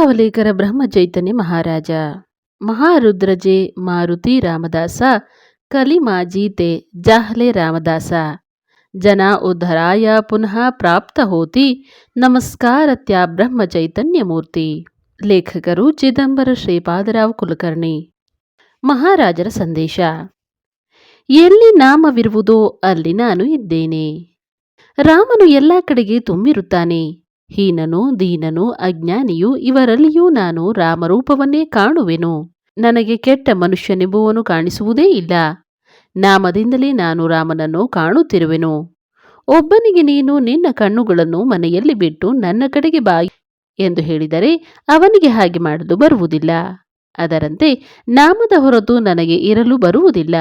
ಗೋಂದಾವಲೇಕರ ಬ್ರಹ್ಮಚೈತನ್ಯ ಮಹಾರಾಜ. ಮಹಾರುದ್ರಜೆ ಮಾರುತಿ ರಾಮದಾಸ ಕಲಿಮಾಜೀತೆ ಜಾಹ್ಲೆ ರಾಮದಾಸ. ಜನ ಉದ್ಧರಾಯ ಪುನಃ ಪ್ರಾಪ್ತ ಹೋತಿ ನಮಸ್ಕಾರತ್ಯ ಬ್ರಹ್ಮಚೈತನ್ಯ ಮೂರ್ತಿ. ಲೇಖಕರು ಚಿದಂಬರ ಶ್ರೀಪಾದರಾವ್ ಕುಲಕರ್ಣಿ. ಮಹಾರಾಜರ ಸಂದೇಶ. ಎಲ್ಲಿ ನಾಮವಿರುವುದೋ ಅಲ್ಲಿ ನಾನು ಇದ್ದೇನೆ. ರಾಮನು ಎಲ್ಲ ಕಡೆಗೆ ತುಂಬಿರುತ್ತಾನೆ. ಹೀನನು ದೀನನು ಅಜ್ಞಾನಿಯು ಇವರಲ್ಲಿಯೂ ನಾನು ರಾಮರೂಪವನ್ನೇ ಕಾಣುವೆನು. ನನಗೆ ಕೆಟ್ಟ ಮನುಷ್ಯನೆಂಬುವನು ಕಾಣಿಸುವುದೇ ಇಲ್ಲ. ನಾಮದಿಂದಲೇ ನಾನು ರಾಮನನ್ನು ಕಾಣುತ್ತಿರುವೆನು. ಒಬ್ಬನಿಗೆ ನೀನು ನಿನ್ನ ಕಣ್ಣುಗಳನ್ನು ಮನೆಯಲ್ಲಿ ಬಿಟ್ಟು ನನ್ನ ಕಡೆಗೆ ಬಾ ಎಂದು ಹೇಳಿದರೆ ಅವನಿಗೆ ಹಾಗೆ ಮಾಡಲು ಬರುವುದಿಲ್ಲ. ಅದರಂತೆ ನಾಮದ ಹೊರತು ನನಗೆ ಇರಲು ಬರುವುದಿಲ್ಲ.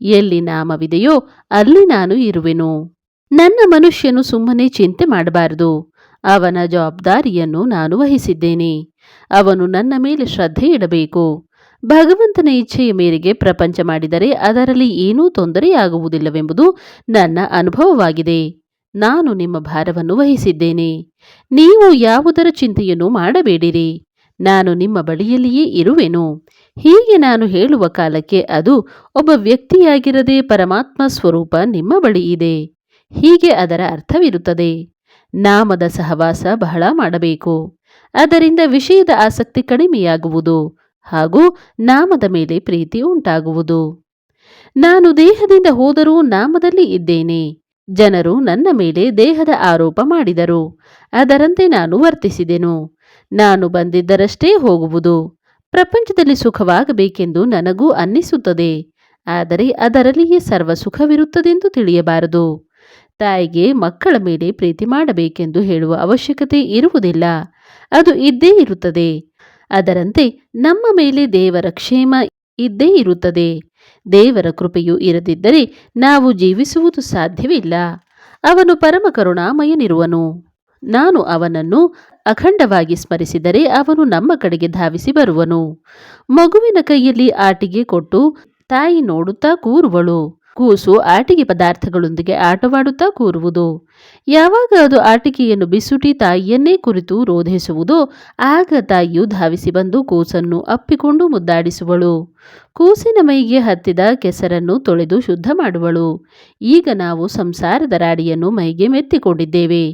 ಎಲ್ಲಿ ನಾಮವಿದೆಯೋ ಅಲ್ಲಿ ನಾನು ಇರುವೆನು. ನನ್ನ ಮನುಷ್ಯನು ಸುಮ್ಮನೆ ಚಿಂತೆ ಮಾಡಬಾರದು. ಅವನ ಜವಾಬ್ದಾರಿಯನ್ನು ನಾನು ವಹಿಸಿದ್ದೇನೆ. ಅವನು ನನ್ನ ಮೇಲೆ ಶ್ರದ್ಧೆ ಇಡಬೇಕು. ಭಗವಂತನ ಇಚ್ಛೆಯ ಮೇರೆಗೆ ಪ್ರಪಂಚ ಮಾಡಿದರೆ ಅದರಲ್ಲಿ ಏನೂ ತೊಂದರೆಯಾಗುವುದಿಲ್ಲವೆಂಬುದು ನನ್ನ ಅನುಭವವಾಗಿದೆ. ನಾನು ನಿಮ್ಮ ಭಾರವನ್ನು ವಹಿಸಿದ್ದೇನೆ. ನೀವು ಯಾವುದರ ಚಿಂತೆಯನ್ನು ಮಾಡಬೇಡಿರಿ. ನಾನು ನಿಮ್ಮ ಬಳಿಯಲ್ಲಿಯೇ ಇರುವೆನು. ಹೀಗೆ ನಾನು ಹೇಳುವ ಕಾಲಕ್ಕೆ ಅದು ಒಬ್ಬ ವ್ಯಕ್ತಿಯಾಗಿರದೆ ಪರಮಾತ್ಮ ಸ್ವರೂಪ ನಿಮ್ಮ ಬಳಿ ಇದೆ. ಹೀಗೆ ಅದರ ಅರ್ಥವಿರುತ್ತದೆ. ನಾಮದ ಸಹವಾಸ ಬಹಳ ಮಾಡಬೇಕು. ಅದರಿಂದ ವಿಷಯದ ಆಸಕ್ತಿ ಕಡಿಮೆಯಾಗುವುದು ಹಾಗೂ ನಾಮದ ಮೇಲೆ ಪ್ರೀತಿ ಉಂಟಾಗುವುದು. ನಾನು ದೇಹದಿಂದ ಹೋದರೂ ನಾಮದಲ್ಲಿ ಇದ್ದೇನೆ. ಜನರು ನನ್ನ ಮೇಲೆ ದೇಹದ ಆರೋಪ ಮಾಡಿದರು. ಅದರಂತೆ ನಾನು ವರ್ತಿಸಿದೆನು. ನಾನು ಬಂದಿದ್ದರಷ್ಟೇ ಹೋಗುವುದು. ಪ್ರಪಂಚದಲ್ಲಿ ಸುಖವಾಗಬೇಕೆಂದು ನನಗೂ ಅನ್ನಿಸುತ್ತದೆ. ಆದರೆ ಅದರಲ್ಲಿಯೇ ಸರ್ವ ಸುಖವಿರುತ್ತದೆಂದು ತಿಳಿಯಬಾರದು. ತಾಯಿಗೆ ಮಕ್ಕಳ ಮೇಲೆ ಪ್ರೀತಿ ಮಾಡಬೇಕೆಂದು ಹೇಳುವ ಅವಶ್ಯಕತೆ ಇರುವುದಿಲ್ಲ. ಅದು ಇದ್ದೇ ಇರುತ್ತದೆ. ಅದರಂತೆ ನಮ್ಮ ಮೇಲೆ ದೇವರ ಕ್ಷೇಮ ಇದ್ದೇ ಇರುತ್ತದೆ. ದೇವರ ಕೃಪೆಯು ಇರದಿದ್ದರೆ ನಾವು ಜೀವಿಸುವುದು ಸಾಧ್ಯವಿಲ್ಲ. ಅವನು ಪರಮ ಕರುಣಾಮಯನಿರುವನು ನಾನು ಅವನನ್ನು ಅಖಂಡವಾಗಿ ಸ್ಮರಿಸಿದರೆ ಅವನು ನಮ್ಮ ಕಡೆಗೆ ಧಾವಿಸಿ ಬರುವನು. ಮಗುವಿನ ಕೈಯಲ್ಲಿ ಆಟಿಗೆ ಕೊಟ್ಟು ತಾಯಿ ನೋಡುತ್ತಾ ಕೂರುವಳು. ಕೂಸು ಆಟಿಕೆ ಪದಾರ್ಥಗಳೊಂದಿಗೆ ಆಟವಾಡುತ್ತಾ ಕೂರುವುದು. ಯಾವಾಗ ಅದು ಆಟಿಕೆಯನ್ನು ಬಿಸುಟಿ ತಾಯಿಯನ್ನೇ ಕುರಿತು ರೋಧಿಸುವುದೋ ಆಗ ತಾಯಿಯು ಧಾವಿಸಿ ಬಂದು ಕೂಸನ್ನು ಅಪ್ಪಿಕೊಂಡು ಮುದ್ದಾಡಿಸುವಳು. ಕೂಸಿನ ಮೈಗೆ ಹತ್ತಿದ ಕೆಸರನ್ನು ತೊಳೆದು ಶುದ್ಧ ಮಾಡುವಳು. ಈಗ ನಾವು ಸಂಸಾರದ ರಾಡಿಯನ್ನು ಮೈಗೆ ಮೆತ್ತಿಕೊಂಡಿದ್ದೇವೆ.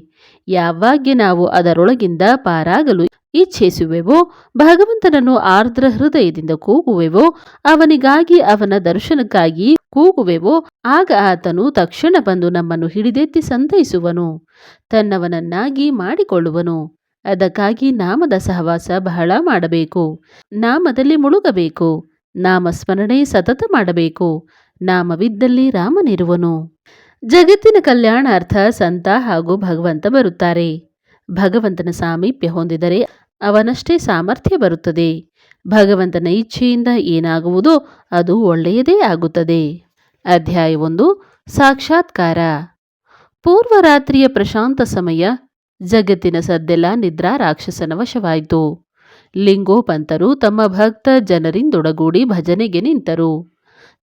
ಯಾವಾಗ ನಾವು ಅದರೊಳಗಿಂದ ಪಾರಾಗಲು ಇಚ್ಛಿಸುವೆವೋ, ಭಗವಂತನನ್ನು ಆರ್ದ್ರ ಹೃದಯದಿಂದ ಕೂಗುವೆವೋ, ಅವನಿಗಾಗಿ ಅವನ ದರ್ಶನಕ್ಕಾಗಿ ಕೂಗುವೆವೋ, ಆಗ ಆತನು ತಕ್ಷಣ ಬಂದು ನಮ್ಮನ್ನು ಹಿಡಿದೆತ್ತಿ ಸಂತೈಸುವನು, ತನ್ನವನನ್ನಾಗಿ ಮಾಡಿಕೊಳ್ಳುವನು. ಅದಕ್ಕಾಗಿ ನಾಮದ ಸಹವಾಸ ಬಹಳ ಮಾಡಬೇಕು, ನಾಮದಲ್ಲಿ ಮುಳುಗಬೇಕು ನಾಮ ಸ್ಮರಣೆ ಸತತ ಮಾಡಬೇಕು, ನಾಮವಿದ್ದಲ್ಲಿ ರಾಮನಿರುವನು. ಜಗತ್ತಿನ ಕಲ್ಯಾಣಾರ್ಥ ಸಂತ ಹಾಗೂ ಭಗವಂತ ಬರುತ್ತಾರೆ. ಭಗವಂತನ ಸಾಮೀಪ್ಯ ಹೊಂದಿದರೆ ಅವನಷ್ಟೇ ಸಾಮರ್ಥ್ಯ ಬರುತ್ತದೆ. ಭಗವಂತನ ಇಚ್ಛೆಯಿಂದ ಏನಾಗುವುದೋ ಅದು ಒಳ್ಳೆಯದೇ ಆಗುತ್ತದೆ. ಅಧ್ಯಾಯ ಒಂದು, ಸಾಕ್ಷಾತ್ಕಾರ. ಪೂರ್ವರಾತ್ರಿಯ ಪ್ರಶಾಂತ ಸಮಯ, ಜಗತ್ತಿನ ಸದ್ದೆಲ್ಲ ನಿದ್ರಾ ರಾಕ್ಷಸನ ವಶವಾಯಿತು. ಲಿಂಗೋಪಂತರು ತಮ್ಮ ಭಕ್ತ ಜನರಿಂದೊಡಗೂಡಿ ಭಜನೆಗೆ ನಿಂತರು.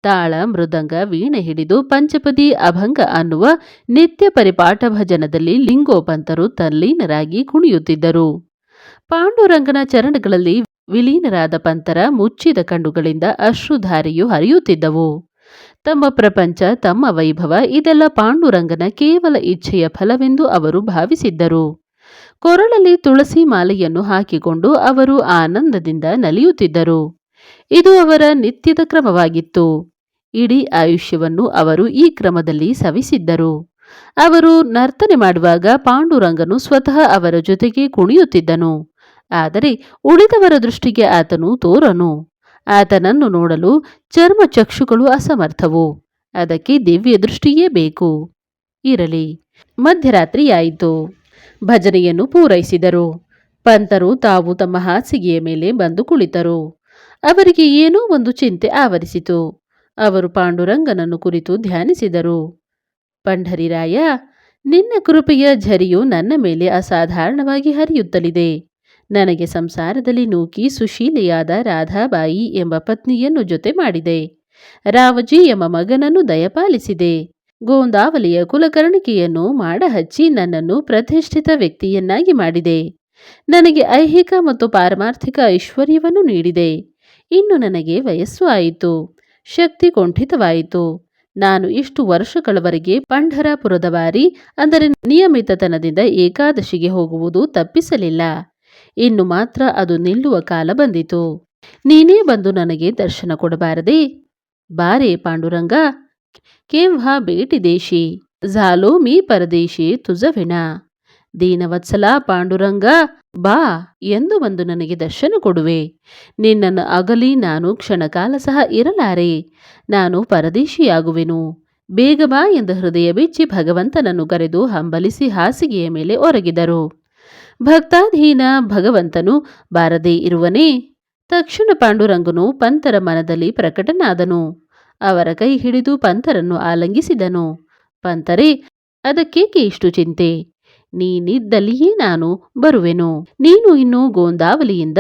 ತಾಳ, ಮೃದಂಗ, ವೀಣೆ ಹಿಡಿದು ಪಂಚಪದಿ, ಅಭಂಗ ಅನ್ನುವ ನಿತ್ಯ ಪರಿಪಾಠ ಭಜನದಲ್ಲಿ ಲಿಂಗೋಪಂತರು ತಲ್ಲೀನರಾಗಿ ಕುಣಿಯುತ್ತಿದ್ದರು. ಪಾಂಡುರಂಗನ ಚರಣಗಳಲ್ಲಿ ವಿಲೀನರಾದ ಪಂಥರ ಮುಚ್ಚಿದ ಕಣ್ಣುಗಳಿಂದ ಅಶ್ರುಧಾರೆಯು ಹರಿಯುತ್ತಿದ್ದವು. ತಮ್ಮ ಪ್ರಪಂಚ, ತಮ್ಮ ವೈಭವ, ಇದೆಲ್ಲ ಪಾಂಡುರಂಗನ ಕೇವಲ ಇಚ್ಛೆಯ ಫಲವೆಂದು ಅವರು ಭಾವಿಸಿದ್ದರು. ಕೊರಳಲ್ಲಿ ತುಳಸಿ ಮಾಲೆಯನ್ನು ಹಾಕಿಕೊಂಡು ಅವರು ಆನಂದದಿಂದ ನಲಿಯುತ್ತಿದ್ದರು. ಇದು ಅವರ ನಿತ್ಯದ ಕ್ರಮವಾಗಿತ್ತು. ಇಡೀ ಆಯುಷ್ಯವನ್ನು ಅವರು ಈ ಕ್ರಮದಲ್ಲಿ ಸವಿಸಿದ್ದರು. ಅವರು ನರ್ತನೆ ಮಾಡುವಾಗ ಪಾಂಡುರಂಗನು ಸ್ವತಃ ಅವರ ಜೊತೆಗೆ ಕುಣಿಯುತ್ತಿದ್ದನು. ಆದರೆ ಉಳಿದವರ ದೃಷ್ಟಿಗೆ ಆತನು ತೋರನು. ಆತನನ್ನು ನೋಡಲು ಚರ್ಮ ಚಕ್ಷುಗಳು ಅಸಮರ್ಥವು. ಅದಕ್ಕೆ ದಿವ್ಯ ದೃಷ್ಟಿಯೇ ಬೇಕು. ಇರಲಿ, ಮಧ್ಯರಾತ್ರಿಯಾಯಿತು. ಭಜನೆಯನ್ನು ಪೂರೈಸಿದರು. ಪಂತರು ತಾವು ತಮ್ಮ ಹಾಸಿಗೆಯ ಮೇಲೆ ಬಂದು ಕುಳಿತರು. ಅವರಿಗೆ ಏನೋ ಒಂದು ಚಿಂತೆ ಆವರಿಸಿತು. ಅವರು ಪಾಂಡುರಂಗನನ್ನು ಕುರಿತು ಧ್ಯಾನಿಸಿದರು. ಪಂಡರಿರಾಯ ನಿನ್ನ ಕೃಪೆಯ ಝರಿಯು ನನ್ನ ಮೇಲೆ ಅಸಾಧಾರಣವಾಗಿ ಹರಿಯುತ್ತಲಿದೆ. ನನಗೆ ಸಂಸಾರದಲ್ಲಿ ನೂಕಿ ಸುಶೀಲೆಯಾದ ರಾಧಾಬಾಯಿ ಎಂಬ ಪತ್ನಿಯನ್ನು ಜೊತೆ ಮಾಡಿದೆ. ರಾವಜಿ ಎಂಬ ಮಗನನ್ನು ದಯಪಾಲಿಸಿದೆ. ಗೋಂದಾವಲಿಯ ಕುಲಕರ್ಣಿಕೆಯನ್ನು ಮಾಡಹಚ್ಚಿ ನನ್ನನ್ನು ಪ್ರತಿಷ್ಠಿತ ವ್ಯಕ್ತಿಯನ್ನಾಗಿ ಮಾಡಿದೆ. ನನಗೆ ಐಹಿಕ ಮತ್ತು ಪಾರಮಾರ್ಥಿಕ ಐಶ್ವರ್ಯವನ್ನು ನೀಡಿದೆ. ಇನ್ನು ನನಗೆ ವಯಸ್ಸು ಆಯಿತು. ಶಕ್ತಿ ಕುಂಠಿತವಾಯಿತು. ನಾನು ಇಷ್ಟು ವರ್ಷಗಳವರೆಗೆ ಪಂಢರಪುರದ ಬಾರಿ ಅಂದರೆ ನಿಯಮಿತತನದಿಂದ ಏಕಾದಶಿಗೆ ಹೋಗುವುದು ತಪ್ಪಿಸಲಿಲ್ಲ. ಇನ್ನು ಮಾತ್ರ ಅದು ನಿಲ್ಲುವ ಕಾಲ ಬಂದಿತು. ನೀನೇ ಬಂದು ನನಗೆ ದರ್ಶನ ಕೊಡಬಾರದೆ? ಬಾರೆ ಪಾಂಡುರಂಗ ಕೇವ್ಹ ಭೇಟಿ ದೇಶಿ ಝಾಲೋ ಮೀ ಪರದೇಶಿ ತುಜವಿಣ. ದೀನವತ್ಸಲ ಪಾಂಡುರಂಗ, ಬಾ, ಎಂದು ಬಂದು ನನಗೆ ದರ್ಶನ ಕೊಡುವೆ. ನಿನ್ನನ್ನು ಅಗಲಿ ನಾನು ಕ್ಷಣಕಾಲ ಸಹ ಇರಲಾರೆ. ನಾನು ಪರದೇಶಿಯಾಗುವೆನು. ಬೇಗ ಬಾ ಎಂದು ಹೃದಯ ಬಿಚ್ಚಿ ಭಗವಂತನನ್ನು ಕರೆದು ಹಂಬಲಿಸಿ ಹಾಸಿಗೆಯ ಮೇಲೆ ಒರಗಿದರು. ಭಕ್ತಾಧೀನ ಭಗವಂತನು ಬಾರದೇ ಇರುವನೇ. ತಕ್ಷಣ ಪಾಂಡುರಂಗನು ಪಂತರ ಮನದಲ್ಲಿ ಪ್ರಕಟನಾದನು. ಅವರ ಕೈ ಹಿಡಿದು ಪಂತರನ್ನು ಆಲಂಗಿಸಿದನು. ಪಂತರೇ, ಅದಕ್ಕೇಕೆ ಇಷ್ಟು ಚಿಂತೆ? ನೀನಿದ್ದಲ್ಲಿಯೇ ನಾನು ಬರುವೆನು. ನೀನು ಇನ್ನು ಗೋಂದಾವಲಿಯಿಂದ,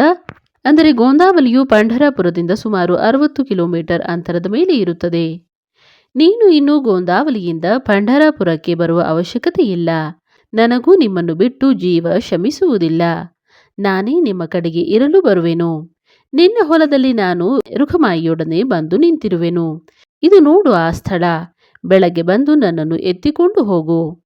ಅಂದರೆ ಗೋಂದಾವಲಿಯು ಪಂಢರಪುರದಿಂದ ಸುಮಾರು ಅರವತ್ತು ಕಿಲೋಮೀಟರ್ ಅಂತರದ ಮೇಲೆ ಇರುತ್ತದೆ. ನೀನು ಇನ್ನು ಗೋಂದಾವಲಿಯಿಂದ ಪಂಢರಪುರಕ್ಕೆ ಬರುವ ಅವಶ್ಯಕತೆ ಇಲ್ಲ ನನಗೂ ನಿಮ್ಮನ್ನು ಬಿಟ್ಟು ಜೀವ ಶಮಿಸುವುದಿಲ್ಲ. ನಾನೇ ನಿಮ್ಮ ಕಡೆಗೆ ಇರಲು ಬರುವೆನು. ನಿನ್ನ ಹೊಲದಲ್ಲಿ ನಾನು ರುಖಮಾಯಿಯೊಡನೆ ಬಂದು ನಿಂತಿರುವೆನು. ಇದು ನೋಡು ಆ ಸ್ಥಳ. ಬೆಳಗ್ಗೆ ಬಂದು ನನ್ನನ್ನು ಎತ್ತಿಕೊಂಡು ಹೋಗು.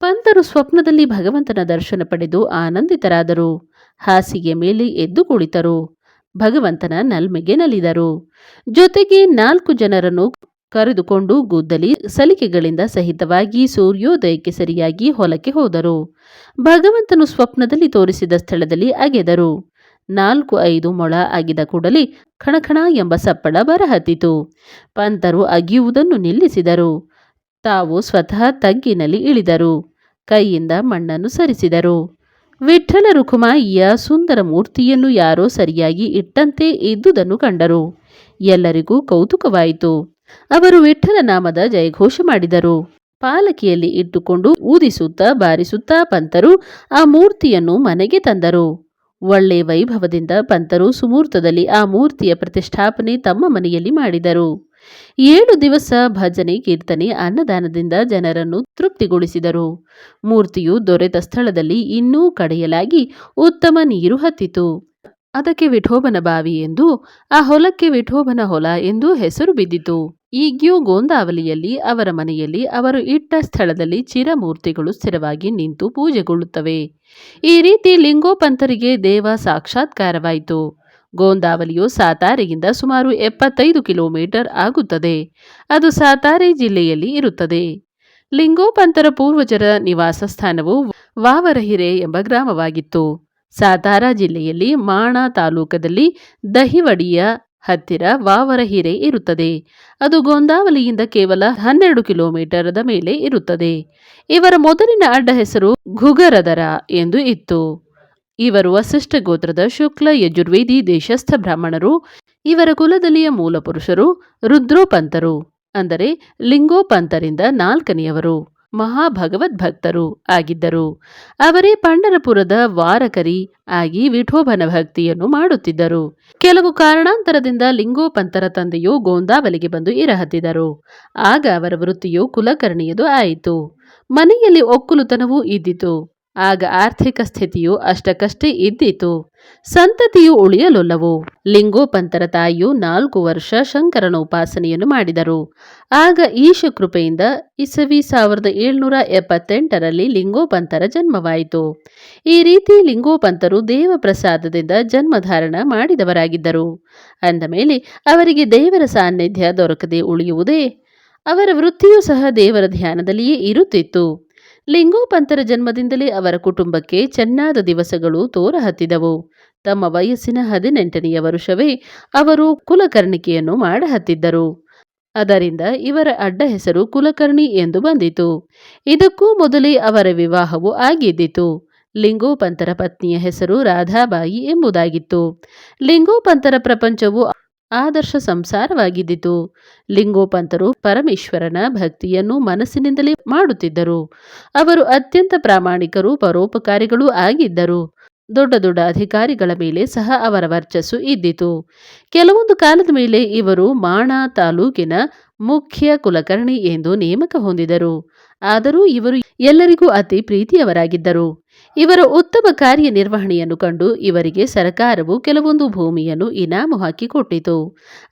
ಪಂತರು ಸ್ವಪ್ನದಲ್ಲಿ ಭಗವಂತನ ದರ್ಶನ ಪಡೆದು ಆನಂದಿತರಾದರು. ಹಾಸಿಗೆ ಮೇಲೆ ಎದ್ದು ಕುಳಿತರು. ಭಗವಂತನ ನಲ್ಮೆಗೆ ನಲಿದರು. ಜೊತೆಗೆ ನಾಲ್ಕು ಜನರನ್ನು ಕರೆದುಕೊಂಡು ಗುದ್ದಲಿ ಸಲಿಕೆಗಳಿಂದ ಸಹಿತವಾಗಿ ಸೂರ್ಯೋದಯಕ್ಕೆ ಸರಿಯಾಗಿ ಹೊಲಕ್ಕೆ ಹೋದರು. ಭಗವಂತನು ಸ್ವಪ್ನದಲ್ಲಿ ತೋರಿಸಿದ ಸ್ಥಳದಲ್ಲಿ ಅಗೆದರು. ನಾಲ್ಕು ಐದು ಮೊಳ ಅಗಿದ ಕೂಡಲೇ ಖಣಖಣ ಎಂಬ ಸಪ್ಪಳ ಬರಹತ್ತಿತು. ಪಂತರು ಅಗಿಯುವುದನ್ನು ನಿಲ್ಲಿಸಿದರು. ತಾವು ಸ್ವತಃ ತಗ್ಗಿನಲ್ಲಿ ಇಳಿದರು. ಕೈಯಿಂದ ಮಣ್ಣನ್ನು ಸರಿಸಿದರು. ವಿಠ್ಠಲ ರುಖುಮಾಯಿಯ ಸುಂದರ ಮೂರ್ತಿಯನ್ನು ಯಾರೋ ಸರಿಯಾಗಿ ಇಟ್ಟಂತೆ ಇದ್ದುದನ್ನು ಕಂಡರು. ಎಲ್ಲರಿಗೂ ಕೌತುಕವಾಯಿತು. ಅವರು ವಿಠ್ಠಲ ನಾಮದ ಜಯಘೋಷ ಮಾಡಿದರು. ಪಾಲಕಿಯಲ್ಲಿ ಇಟ್ಟುಕೊಂಡು ಊದಿಸುತ್ತಾ ಬಾರಿಸುತ್ತಾ ಪಂತರು ಆ ಮೂರ್ತಿಯನ್ನು ಮನೆಗೆ ತಂದರು. ಒಳ್ಳೆ ವೈಭವದಿಂದ ಪಂತರು ಸುಮೂರ್ತದಲ್ಲಿ ಆ ಮೂರ್ತಿಯ ಪ್ರತಿಷ್ಠಾಪನೆ ತಮ್ಮ ಮನೆಯಲ್ಲಿ ಮಾಡಿದರು. ಏಳು ದಿವಸ ಭಜನೆ, ಕೀರ್ತನೆ, ಅನ್ನದಾನದಿಂದ ಜನರನ್ನು ತೃಪ್ತಿಗೊಳಿಸಿದರು. ಮೂರ್ತಿಯು ದೊರೆತ ಸ್ಥಳದಲ್ಲಿ ಇನ್ನೂ ಕಡೆಯಲಾಗಿ ಉತ್ತಮ ನೀರು ಹತ್ತಿತು. ಅದಕ್ಕೆ ವಿಠೋಬನ ಬಾವಿ ಎಂದು, ಆ ಹೊಲಕ್ಕೆ ವಿಠೋಬನ ಹೊಲ ಎಂದು ಹೆಸರು ಬಿದ್ದಿತು. ಈಗ್ಯೂ ಗೋಂದಾವಲಿಯಲ್ಲಿ, ಅವರ ಮನೆಯಲ್ಲಿ ಅವರು ಇಟ್ಟ ಸ್ಥಳದಲ್ಲಿ ಚಿರಮೂರ್ತಿಗಳು ಸ್ಥಿರವಾಗಿ ನಿಂತು ಪೂಜೆಗೊಳ್ಳುತ್ತವೆ. ಈ ರೀತಿ ಲಿಂಗೋಪಂತರಿಗೆ ದೇವ ಸಾಕ್ಷಾತ್ಕಾರವಾಯಿತು. ಗೋಂದಾವಲಿಯು ಸಾತಾರೆಯಿಂದ ಸುಮಾರು ಎಪ್ಪತ್ತೈದು ಕಿಲೋಮೀಟರ್ ಆಗುತ್ತದೆ. ಅದು ಸಾತಾರೆ ಜಿಲ್ಲೆಯಲ್ಲಿ ಇರುತ್ತದೆ. ಲಿಂಗೋಪಂತರ ಪೂರ್ವಜರ ನಿವಾಸ ಸ್ಥಾನವು ವಾವರಹಿರೆ ಎಂಬ ಗ್ರಾಮವಾಗಿತ್ತು. ಸಾತಾರ ಜಿಲ್ಲೆಯಲ್ಲಿ ಮಾಣ ತಾಲೂಕದಲ್ಲಿ ದಹಿವಡಿಯ ಹತ್ತಿರ ವಾವರಹಿರೆ ಇರುತ್ತದೆ. ಅದು ಗೋಂದಾವಲಿಯಿಂದ ಕೇವಲ ಹನ್ನೆರಡು ಕಿಲೋಮೀಟರ್ದ ಮೇಲೆ ಇರುತ್ತದೆ. ಇವರ ಮೊದಲಿನ ಅಡ್ಡ ಹೆಸರು ಘುಗರದರ ಎಂದು ಇತ್ತು. ಇವರು ವಸಿಷ್ಠ ಗೋತ್ರದ ಶುಕ್ಲ ಯಜುರ್ವೇದಿ ದೇಶಸ್ಥ ಬ್ರಾಹ್ಮಣರು, ಇವರ ಕುಲದಲ್ಲಿಯ ಮೂಲಪುರುಷರು, ರುದ್ರೋಪಂತರು, ಅಂದರೆ ಲಿಂಗೋಪಂತರಿಂದ ನಾಲ್ಕನೆಯವರು. ಮಹಾಭಗವದ್ಭಕ್ತರು ಆಗಿದ್ದರು. ಅವರೇ ಪಂಡರಪುರದ ವಾರಕರಿ ಆಗಿ ವಿಠೋಬನ ಭಕ್ತಿಯನ್ನು ಮಾಡುತ್ತಿದ್ದರು. ಕೆಲವು ಕಾರಣಾಂತರದಿಂದ ಲಿಂಗೋಪಂತರ ತಂದೆಯು ಗೋಂದಾವಲಿಗೆ ಬಂದು ಇರಹತ್ತಿದರು. ಆಗ ಅವರ ವೃತ್ತಿಯು ಕುಲಕರ್ಣಿಯದು ಆಯಿತು. ಮನೆಯಲ್ಲಿ ಒಕ್ಕುಲುತನವೂ ಇದ್ದಿತು. ಆಗ ಆರ್ಥಿಕ ಸ್ಥಿತಿಯು ಅಷ್ಟಕ್ಕಷ್ಟೇ ಇದ್ದಿತು. ಸಂತತಿಯು ಉಳಿಯಲೊಲ್ಲವು. ಲಿಂಗೋಪಂತರ ತಾಯಿಯು ನಾಲ್ಕು ವರ್ಷ ಶಂಕರನ ಉಪಾಸನೆಯನ್ನು ಮಾಡಿದರು. ಆಗ ಈಶ ಕೃಪೆಯಿಂದ ಇಸವಿ ಸಾವಿರದ ಏಳ್ನೂರ ಎಪ್ಪತ್ತೆಂಟರಲ್ಲಿ ಲಿಂಗೋಪಂತರ ಜನ್ಮವಾಯಿತು. ಈ ರೀತಿ ಲಿಂಗೋಪಂತರು ದೇವ ಪ್ರಸಾದದಿಂದ ಜನ್ಮಧಾರಣ ಮಾಡಿದವರಾಗಿದ್ದರು. ಅಂದ ಮೇಲೆ ಅವರಿಗೆ ದೇವರ ಸಾನ್ನಿಧ್ಯ ದೊರಕದೆ ಉಳಿಯುವುದೇ ಅವರ ವೃತ್ತಿಯೂ ಸಹ ದೇವರ ಧ್ಯಾನದಲ್ಲಿಯೇ ಇರುತ್ತಿತ್ತು. ಲಿಂಗೋಪಂತರ ಜನ್ಮದಿಂದಲೇ ಅವರ ಕುಟುಂಬಕ್ಕೆ ಚೆನ್ನಾದ ದಿವಸಗಳು ತೋರಹತ್ತಿದವು. ತಮ್ಮ ವಯಸ್ಸಿನ ಹದಿನೆಂಟನೆಯ ವರುಷವೇ ಅವರು ಕುಲಕರ್ಣಿಕೆಯನ್ನು ಮಾಡಹತ್ತಿದ್ದರು. ಅದರಿಂದ ಇವರ ಅಡ್ಡ ಹೆಸರು ಕುಲಕರ್ಣಿ ಎಂದು ಬಂದಿತು. ಇದಕ್ಕೂ ಮೊದಲೇ ಅವರ ವಿವಾಹವು ಆಗಿದ್ದಿತು. ಲಿಂಗೋಪಂತರ ಪತ್ನಿಯ ಹೆಸರು ರಾಧಾಬಾಯಿ ಎಂಬುದಾಗಿತ್ತು. ಲಿಂಗೋಪಂತರ ಪ್ರಪಂಚವು ಆದರ್ಶ ಸಂಸಾರವಾಗಿದ್ದಿತು. ಲಿಂಗೋಪಂತರು ಪರಮೇಶ್ವರನ ಭಕ್ತಿಯನ್ನು ಮನಸ್ಸಿನಿಂದಲೇ ಮಾಡುತ್ತಿದ್ದರು. ಅವರು ಅತ್ಯಂತ ಪ್ರಾಮಾಣಿಕರು, ಪರೋಪಕಾರಿಗಳೂ ಆಗಿದ್ದರು. ದೊಡ್ಡ ದೊಡ್ಡ ಅಧಿಕಾರಿಗಳ ಮೇಲೆ ಸಹ ಅವರ ವರ್ಚಸ್ಸು ಇದ್ದಿತು. ಕೆಲವೊಂದು ಕಾಲದ ಮೇಲೆ ಇವರು ಮಾಣ ತಾಲೂಕಿನ ಮುಖ್ಯ ಕುಲಕರ್ಣಿ ಎಂದು ನೇಮಕ ಹೊಂದಿದರು. ಆದರೂ ಇವರು ಎಲ್ಲರಿಗೂ ಅತಿ ಪ್ರೀತಿಯವರಾಗಿದ್ದರು. ಇವರ ಉತ್ತಮ ಕಾರ್ಯನಿರ್ವಹಣೆಯನ್ನು ಕಂಡು ಇವರಿಗೆ ಸರಕಾರವು ಕೆಲವೊಂದು ಭೂಮಿಯನ್ನು ಇನಾಮು ಹಾಕಿಕೊಟ್ಟಿತು.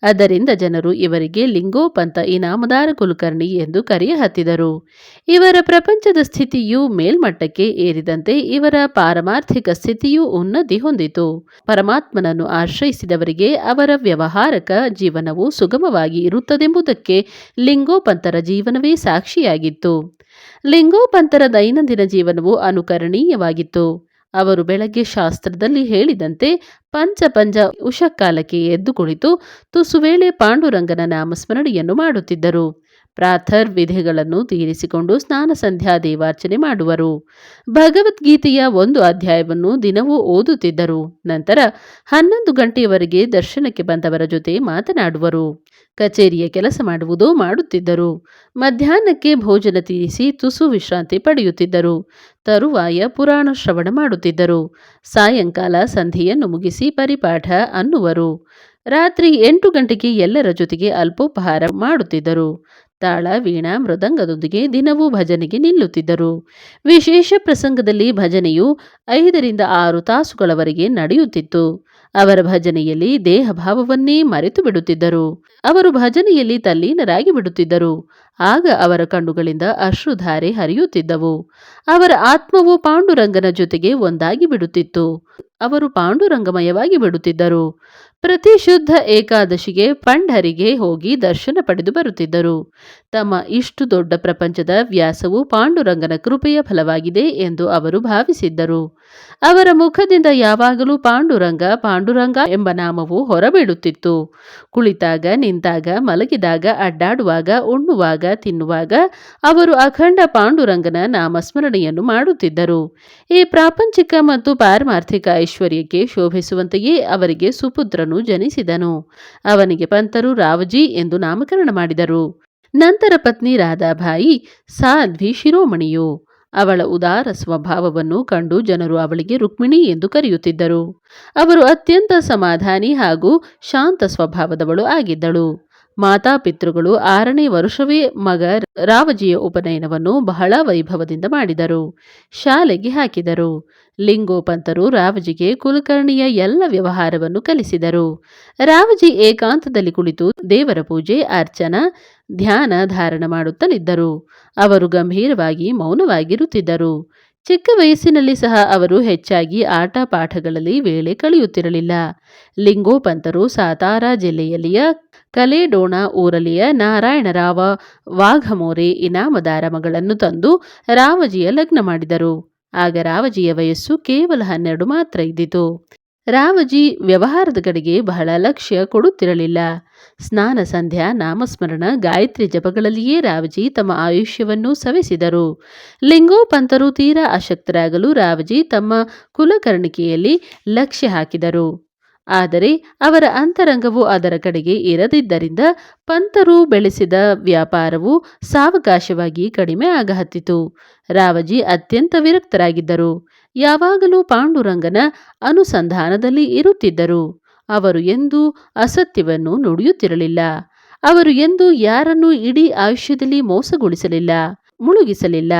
ಅದರಿಂದ ಜನರು ಇವರಿಗೆ ಲಿಂಗೋಪಂತ ಇನಾಮದಾರ ಕುಲಕರ್ಣಿ ಎಂದು ಕರೆಯ ಹತ್ತಿದರು ಇವರ ಪ್ರಪಂಚದ ಸ್ಥಿತಿಯು ಮೇಲ್ಮಟ್ಟಕ್ಕೆ ಏರಿದಂತೆ ಇವರ ಪಾರಮಾರ್ಥಿಕ ಸ್ಥಿತಿಯು ಉನ್ನತಿ ಹೊಂದಿತು. ಪರಮಾತ್ಮನನ್ನು ಆಶ್ರಯಿಸಿದವರಿಗೆ ಅವರ ವ್ಯವಹಾರಕ ಜೀವನವು ಸುಗಮವಾಗಿ ಇರುತ್ತದೆಂಬುದಕ್ಕೆ ಲಿಂಗೋಪಂತರ ಜೀವನವೇ ಸಾಕ್ಷಿಯಾಗಿತ್ತು. ಲಿಂಗೋಪಂತರ ದೈನಂದಿನ ಜೀವನವು ಅನುಕರಣೀಯವಾಗಿತ್ತು. ಅವರು ಬೆಳಗ್ಗೆ ಶಾಸ್ತ್ರದಲ್ಲಿ ಹೇಳಿದಂತೆ ಪಂಚ ಪಂಜ ಉಷಕ್ಕಾಲಕ್ಕೆ ಎದ್ದು ಕುಳಿತು ತುಸುವೇಳೆ ಪಾಂಡುರಂಗನ ನಾಮಸ್ಮರಣೆಯನ್ನು ಮಾಡುತ್ತಿದ್ದರು. ಪ್ರಾಥರ್ ವಿಧಿಗಳನ್ನು ತೀರಿಸಿಕೊಂಡು ಸ್ನಾನ ಸಂಧ್ಯಾ ದೇವಾರ್ಚನೆ ಮಾಡುವರು. ಭಗವದ್ಗೀತೆಯ ಒಂದು ಅಧ್ಯಾಯವನ್ನು ದಿನವೂ ಓದುತ್ತಿದ್ದರು. ನಂತರ ಹನ್ನೊಂದು ಗಂಟೆಯವರೆಗೆ ದರ್ಶನಕ್ಕೆ ಬಂದವರ ಜೊತೆ ಮಾತನಾಡುವರು. ಕಚೇರಿಯ ಕೆಲಸ ಮಾಡುವುದು ಮಾಡುತ್ತಿದ್ದರು. ಮಧ್ಯಾಹ್ನಕ್ಕೆ ಭೋಜನ ತೀರಿಸಿ ತುಸು ವಿಶ್ರಾಂತಿ ಪಡೆಯುತ್ತಿದ್ದರು. ತರುವಾಯ ಪುರಾಣ ಶ್ರವಣ ಮಾಡುತ್ತಿದ್ದರು. ಸಾಯಂಕಾಲ ಸಂಧಿಯನ್ನು ಮುಗಿಸಿ ಪರಿಪಾಠ ಅನ್ನುವರು. ರಾತ್ರಿ ಎಂಟು ಗಂಟೆಗೆ ಎಲ್ಲರ ಜೊತೆಗೆ ಅಲ್ಪೋಪಹಾರ ಮಾಡುತ್ತಿದ್ದರು. ತಾಳ, ವೀಣಾ, ಮೃದಂಗದೊಂದಿಗೆ ದಿನವೂ ಭಜನೆಗೆ ನಿಲ್ಲುತ್ತಿದ್ದರು. ವಿಶೇಷ ಪ್ರಸಂಗದಲ್ಲಿ ಭಜನೆಯು ಐದರಿಂದ ಆರು ತಾಸುಗಳವರೆಗೆ ನಡೆಯುತ್ತಿತ್ತು. ಅವರ ಭಜನೆಯಲ್ಲಿ ದೇಹ ಭಾವವನ್ನೇ ಮರೆತು ಬಿಡುತ್ತಿದ್ದರು ಅವರು ಭಜನೆಯಲ್ಲಿ ತಲ್ಲೀನರಾಗಿ ಬಿಡುತ್ತಿದ್ದರು ಆಗ ಅವರ ಕಣ್ಣುಗಳಿಂದ ಅಶ್ರುಧಾರೆ ಹರಿಯುತ್ತಿದ್ದವು. ಅವರ ಆತ್ಮವು ಪಾಂಡುರಂಗನ ಜೊತೆಗೆ ಒಂದಾಗಿ ಬಿಡುತ್ತಿತ್ತು. ಅವರು ಪಾಂಡುರಂಗಮಯವಾಗಿ ಬಿಡುತ್ತಿದ್ದರು. ಪ್ರತಿ ಶುದ್ಧ ಏಕಾದಶಿಗೆ ಪಂಡರಿಗೆ ಹೋಗಿ ದರ್ಶನ ಪಡೆದು ಬರುತ್ತಿದ್ದರು. ತಮ್ಮ ಇಷ್ಟು ದೊಡ್ಡ ಪ್ರಪಂಚದ ವ್ಯಾಸವು ಪಾಂಡುರಂಗನ ಕೃಪೆಯ ಫಲವಾಗಿದೆ ಎಂದು ಅವರು ಭಾವಿಸಿದ್ದರು. ಅವರ ಮುಖದಿಂದ ಯಾವಾಗಲೂ ಪಾಂಡುರಂಗ ಪಾಂಡುರಂಗ ಎಂಬ ನಾಮವು ಹೊರಬೀಳುತ್ತಿತ್ತು. ಕುಳಿತಾಗ, ನಿಂತಾಗ, ಮಲಗಿದಾಗ, ಅಡ್ಡಾಡುವಾಗ, ಉಣ್ಣುವಾಗ ತಿನ್ನುವಾಗ ಅವರು ಅಖಂಡ ಪಾಂಡುರಂಗನ ನಾಮಸ್ಮರಣೆಯನ್ನು ಮಾಡುತ್ತಿದ್ದರು. ಈ ಪ್ರಾಪಂಚಿಕ ಮತ್ತು ಪಾರಮಾರ್ಥಿಕ ಐಶ್ವರ್ಯಕ್ಕೆ ಶೋಭಿಸುವಂತೆಯೇ ಅವರಿಗೆ ಸುಪುತ್ರನು ಜನಿಸಿದನು. ಅವನಿಗೆ ಪಂತರು ರಾವಜಿ ಎಂದು ನಾಮಕರಣ ಮಾಡಿದರು. ನಂತರ ಪತ್ನಿ ರಾಧಾಬಾಯಿ, ಸಾಧ್ವಿ ಶಿರೋಮಣಿಯು. ಅವಳ ಉದಾರ ಸ್ವಭಾವವನ್ನು ಕಂಡು ಜನರು ಅವಳಿಗೆ ರುಕ್ಮಿಣಿ ಎಂದು ಕರೆಯುತ್ತಿದ್ದರು. ಅವರು ಅತ್ಯಂತ ಸಮಾಧಾನಿ ಹಾಗೂ ಶಾಂತ ಸ್ವಭಾವದವಳು ಆಗಿದ್ದಳು. ಮಾತಾಪಿತೃಗಳು ಆರನೇ ವರುಷವೇ ಮಗ ರಾವಜಿಯ ಉಪನಯನವನ್ನು ಬಹಳ ವೈಭವದಿಂದ ಮಾಡಿದರು. ಶಾಲೆಗೆ ಹಾಕಿದರು. ಲಿಂಗೋಪಂತರು ರಾವಜಿಗೆ ಕುಲಕರ್ಣಿಯ ಎಲ್ಲ ವ್ಯವಹಾರವನ್ನು ಕಲಿಸಿದರು. ರಾವಜಿ ಏಕಾಂತದಲ್ಲಿ ಕುಳಿತು ದೇವರ ಪೂಜೆ, ಅರ್ಚನಾ, ಧ್ಯಾನ, ಧಾರಣ ಮಾಡುತ್ತಲಿದ್ದರು. ಅವರು ಗಂಭೀರವಾಗಿ ಮೌನವಾಗಿರುತ್ತಿದ್ದರು. ಚಿಕ್ಕ ವಯಸ್ಸಿನಲ್ಲಿ ಸಹ ಅವರು ಹೆಚ್ಚಾಗಿ ಆಟ ಪಾಠಗಳಲ್ಲಿ ವೇಳೆ ಕಳೆಯುತ್ತಿರಲಿಲ್ಲ ಲಿಂಗೋಪಂತರು ಸಾತಾರಾ ಜಿಲ್ಲೆಯಲ್ಲಿಯ ಕಲೇಡೋಣ ಊರಲಿಯ ನಾರಾಯಣರಾವ ವಾಘಮೋರೆ ಇನಾಮದಾರ ಮಗಳನ್ನು ತಂದು ರಾವಜಿಯ ಲಗ್ನ ಮಾಡಿದರು. ಆಗ ರಾವಜಿಯ ವಯಸ್ಸು ಕೇವಲ ಹನ್ನೆರಡು ಮಾತ್ರ ಇದ್ದಿತು. ರಾವಜಿ ವ್ಯವಹಾರದ ಕಡೆಗೆ ಬಹಳ ಲಕ್ಷ್ಯ ಕೊಡುತ್ತಿರಲಿಲ್ಲ. ಸ್ನಾನ ಸಂಧ್ಯಾ ನಾಮಸ್ಮರಣ ಗಾಯತ್ರಿ ಜಪಗಳಲ್ಲಿಯೇ ರಾವಜಿ ತಮ್ಮ ಆಯುಷ್ಯವನ್ನು ಸವೆಸಿದರು. ಲಿಂಗೋಪಂತರು ತೀರಾ ಅಶಕ್ತರಾಗಲು ರಾವಜಿ ತಮ್ಮ ಕುಲಕರ್ಣಿಕೆಯಲ್ಲಿ ಲಕ್ಷ್ಯ ಹಾಕಿದರು. ಆದರೆ ಅವರ ಅಂತರಂಗವು ಅದರ ಕಡೆಗೆ ಇರದಿದ್ದರಿಂದ ಪಂತರು ಬೆಳೆಸಿದ ವ್ಯಾಪಾರವು ಸಾವಕಾಶವಾಗಿ ಕಡಿಮೆ ಆಗಹತ್ತಿತು. ರಾವಜಿ ಅತ್ಯಂತ ವಿರಕ್ತರಾಗಿದ್ದರು. ಯಾವಾಗಲೂ ಪಾಂಡುರಂಗನ ಅನುಸಂಧಾನದಲ್ಲಿ ಇರುತ್ತಿದ್ದರು. ಅವರು ಎಂದೂ ಅಸತ್ಯವನ್ನು ನುಡಿಯುತ್ತಿರಲಿಲ್ಲ. ಅವರು ಎಂದೂ ಯಾರನ್ನೂ ಇಡೀ ಆಯುಷ್ಯದಲ್ಲಿ ಮೋಸಗೊಳಿಸಲಿಲ್ಲ, ಮುಳುಗಿಸಲಿಲ್ಲ.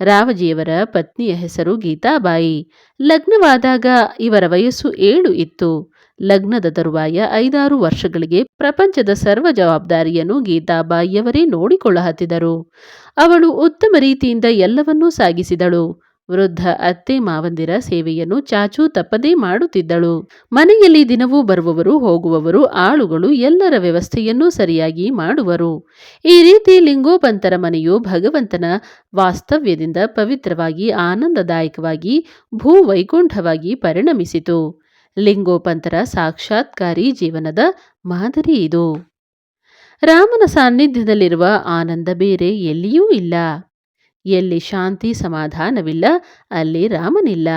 ರಾವಜಿಯವರ ಪತ್ನಿಯ ಹೆಸರು ಗೀತಾಬಾಯಿ. ಲಗ್ನವಾದಾಗ ಇವರ ವಯಸ್ಸು ಏಳು ಇತ್ತು. ಲಗ್ನದ ತರುವಾಯ ಐದಾರು ವರ್ಷಗಳಿಗೆ ಪ್ರಪಂಚದ ಸರ್ವ ಜವಾಬ್ದಾರಿಯನ್ನು ಗೀತಾಬಾಯಿಯವರೇ ನೋಡಿಕೊಳ್ಳಹತ್ತಿದರು. ಅವಳು ಉತ್ತಮ ರೀತಿಯಿಂದ ಎಲ್ಲವನ್ನೂ ಸಾಗಿಸಿದಳು. ವೃದ್ಧ ಅತ್ತೆ ಮಾವಂದಿರ ಸೇವೆಯನ್ನು ಚಾಚೂ ತಪ್ಪದೇ ಮಾಡುತ್ತಿದ್ದಳು. ಮನೆಯಲ್ಲಿ ದಿನವೂ ಬರುವವರು, ಹೋಗುವವರು, ಆಳುಗಳು ಎಲ್ಲರ ವ್ಯವಸ್ಥೆಯನ್ನು ಸರಿಯಾಗಿ ಮಾಡುವರು. ಈ ರೀತಿ ಲಿಂಗೋಪಂತರ ಮನೆಯು ಭಗವಂತನ ವಾಸ್ತವ್ಯದಿಂದ ಪವಿತ್ರವಾಗಿ, ಆನಂದದಾಯಕವಾಗಿ, ಭೂವೈಕುಂಠವಾಗಿ ಪರಿಣಮಿಸಿತು. ಲಿಂಗೋಪಂತರ ಸಾಕ್ಷಾತ್ಕಾರಿ ಜೀವನದ ಮಾದರಿ ಇದು. ರಾಮನ ಸಾನ್ನಿಧ್ಯದಲ್ಲಿರುವ ಆನಂದ ಬೇರೆ ಎಲ್ಲಿಯೂ ಇಲ್ಲ. ಎಲ್ಲಿ ಶಾಂತಿ ಸಮಾಧಾನವಿಲ್ಲ, ಅಲ್ಲಿ ರಾಮನಿಲ್ಲ.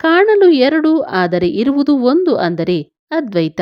ಕಾಣಲು ಎರಡು, ಆದರೆ ಇರುವುದು ಒಂದು ಅಂದರೆ ಅದ್ವೈತ.